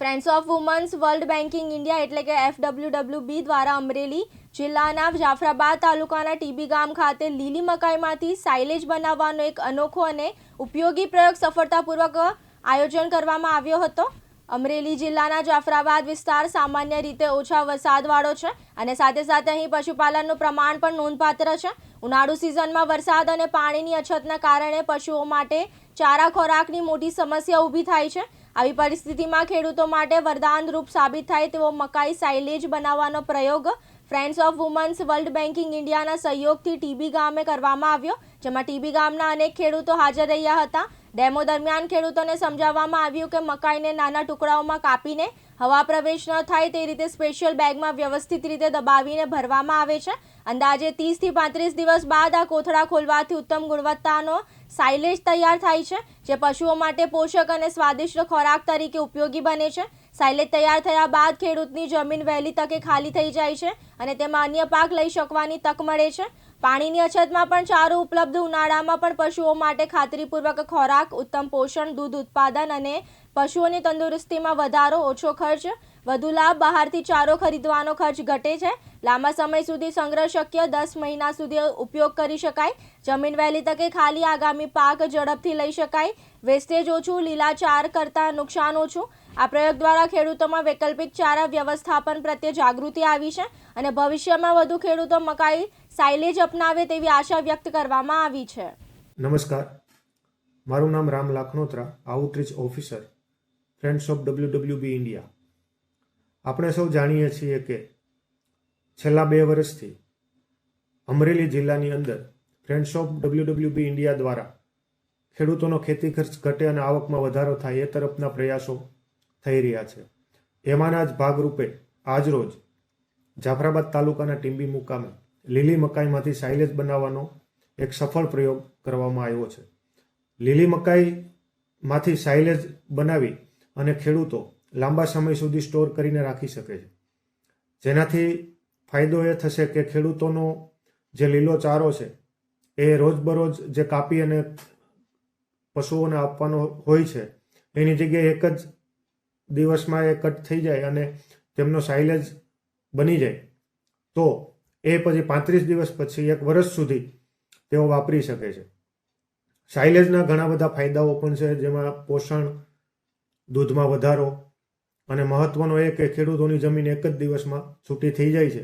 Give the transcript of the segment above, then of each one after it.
Friends of women's world banking India એટલે કે એફડબ્લ્યુડબ્લ્યુબી દ્વારા અમરેલી જિલ્લાના જાફરાબાદ તાલુકાના ટીબી ગામ ખાતે લીલી મકાઈમાંથી સાઇલેજ બનાવવાનો એક અનોખો અને ઉપયોગી પ્રયોગ સફળતાપૂર્વક આયોજન કરવામાં આવ્યો હતો. અમરેલી જિલ્લાના જાફરાબાદ વિસ્તાર સામાન્ય રીતે ઓછા વરસાદવાળો છે અને સાથે સાથે અહીં પશુપાલનનું પ્રમાણ પણ નોંધપાત્ર છે. ઉનાળુ સિઝનમાં વરસાદ અને પાણીની અછતના કારણે પશુઓ માટે ચારા ખોરાકની મોટી સમસ્યા ઊભી થાય છે. આવી પરિસ્થિતિમાં ખેડૂતો માટે વરદાનરૂપ સાબિત થાય તેવો મકાઈ સાઇલેજ બનાવવાનો પ્રયોગ friends of women's world banking ઇન્ડિયાના સહયોગથી ટીબી ગામે કરવામાં આવ્યો, જેમાં ટીબી ગામના અનેક ખેડૂતો હાજર રહ્યા હતા. ડેમો દરમિયાન ખેડૂતોને સમજાવવામાં આવ્યું કે મકાઈને નાના ટુકડાઓમાં કાપીને હવા પ્રવેશ ન થાય તે રીતે સ્પેશિયલ બેગમાં વ્યવસ્થિત રીતે દબાવીને ભરવામાં આવે છે. અંદાજે ત્રીસથી પાંત્રીસ દિવસ બાદ આ કોથળા ખોલવાથી ઉત્તમ ગુણવત્તાનો સાઇલેજ તૈયાર થાય છે, જે પશુઓ માટે પોષક અને સ્વાદિષ્ટ ખોરાક તરીકે ઉપયોગી બને છે. સાઇલેજ તૈયાર થયા બાદ ખેડૂતની જમીન વહેલી તકે ખાલી થઈ જાય છે અને તેમાં અન્ય પાક લઈ શકવાની તક મળે છે. પાણીની અછતમાં પણ ચારો ઉપલબ્ધ ઉનાળામાં પણ પશુઓ માટે ખાતરીપૂર્વક ખોરાક ઉત્તમ પોષણ, દૂધ ઉત્પાદન અને પશુઓની તંદુરસ્તીમાં વધારો, ઓછો ખર્ચ. વધુ લાભ, બહારથી ચારો ખરીદવાનો ખર્ચ ઘટે છે. લાંબા સમય સુધી સંગ્રહ શક્ય, દસ મહિના સુધી ઉપયોગ કરી શકાય. જમીન વહેલી તકે ખાલી, આગામી પાક ઝડપથી લઈ શકાય. વેસ્ટેજ ઓછું લીલાચાર કરતાં નુકસાન ઓછું. આ પ્રયોગ દ્વારા ખેડૂતોમાં વૈકલ્પિક ચારા વ્યવસ્થાપન પ્રત્યે જાગૃતિ આવી છે અને ભવિષ્યમાં વધુ ખેડૂતો મકાઈ, સાઇલેજ અપનાવે તેવી આશા વ્યક્ત કરવામાં આવી છે. નમસ્કાર. મારું નામ Ram Lakhnotra outreach officer friends of WWB India આપણે સૌ જાણીએ છીએ કે છેલ્લા બે વર્ષથી અમરેલી જિલ્લાની અંદર ફ્રેન્ડ્સ ઓફ ડબલ્યુડબલ્યુબી ઇન્ડિયા દ્વારા ખેડૂતોનો ખેતી ખર્ચ ઘટે અને આવકમાં વધારો થાય એ તરફના પ્રયાસો થઈ રહ્યા છે. એમાંના જ ભાગરૂપે આજરોજ જાફરાબાદ તાલુકાના ટીંબી મુકામે લીલી મકાઈમાંથી સાઇલેજ બનાવવાનો એક સફળ પ્રયોગ કરવામાં આવ્યો છે. લીલી મકાઈમાંથી સાઇલેજ બનાવી અને ખેડૂતો લાંબા સમય સુધી સ્ટોર કરીને રાખી શકે છે. જેનાથી ફાયદો એ થશે કે ખેડૂતોનો જે લીલો ચારો છે, એ રોજબરોજ જે કાપી અને પશુઓને આપવાનો હોય છે, એની જગ્યાએ એક જ દિવસમાં એ કટ થઈ જાય અને તેમનો સાઇલેજ બની જાય, તો એ પછી પાંત્રીસ દિવસ પછી એક વર્ષ સુધી તેઓ વાપરી શકે છે. સાઇલેજના ઘણા બધા ફાયદાઓ પણ છે, જેમાં પોષણ, દૂધમાં વધારો અને મહત્વનો એ કે ખેડૂતોની જમીન એક જ દિવસમાં છૂટી થઈ જાય છે.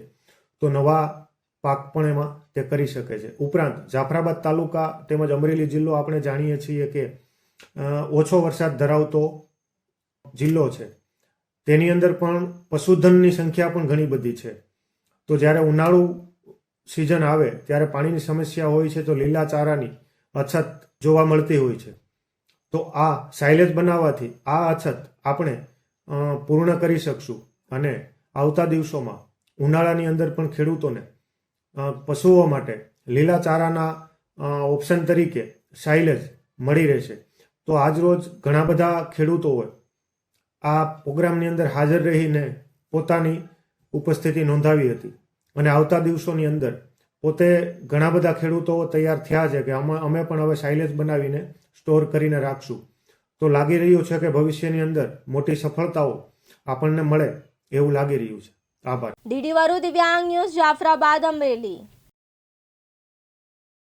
તો નવા પાક પણ એમાં તે કરી શકે છે. ઉપરાંત જાફરાબાદ તાલુકા તેમજ અમરેલી જિલ્લો આપણે જાણીએ છીએ કે ઓછો વરસાદ ધરાવતો જિલ્લો છે. તેની અંદર પણ પશુધનની સંખ્યા પણ ઘણી બધી છે. તો જ્યારે ઉનાળુ સિઝન આવે, ત્યારે પાણીની સમસ્યા હોય છે, તો લીલા ચારાની અછત જોવા મળતી હોય છે. તો આ સાઇલેજ બનાવવાથી આ અછત આપણે પૂર્ણ કરી શકશું. અને આવતા દિવસોમાં ઉનાળાની અંદર પણ ખેડૂતોને પશુઓ માટે લીલા ચારાના ઓપ્શન તરીકે સાઇલેજ મળી રહેશે. તો આજરોજ ઘણા બધા ખેડૂતોએ આ પ્રોગ્રામની અંદર હાજર રહીને પોતાની ઉપસ્થિતિ નોંધાવી હતી. અને આવતા દિવસોની અંદર પોતે ઘણા બધા ખેડૂતો તૈયાર થયા છે કે અમે પણ હવે સાઇલેજ બનાવીને સ્ટોર કરીને રાખશું. તો લાગી રહ્યું છે કે ભવિષ્યની અંદર મોટી સફળતાઓ આપણને મળે એવું લાગી રહ્યું છે. આભાર. ડીડી વરુ દિવ્યાંગ ન્યૂઝ જાફરાબાદ અમરેલી.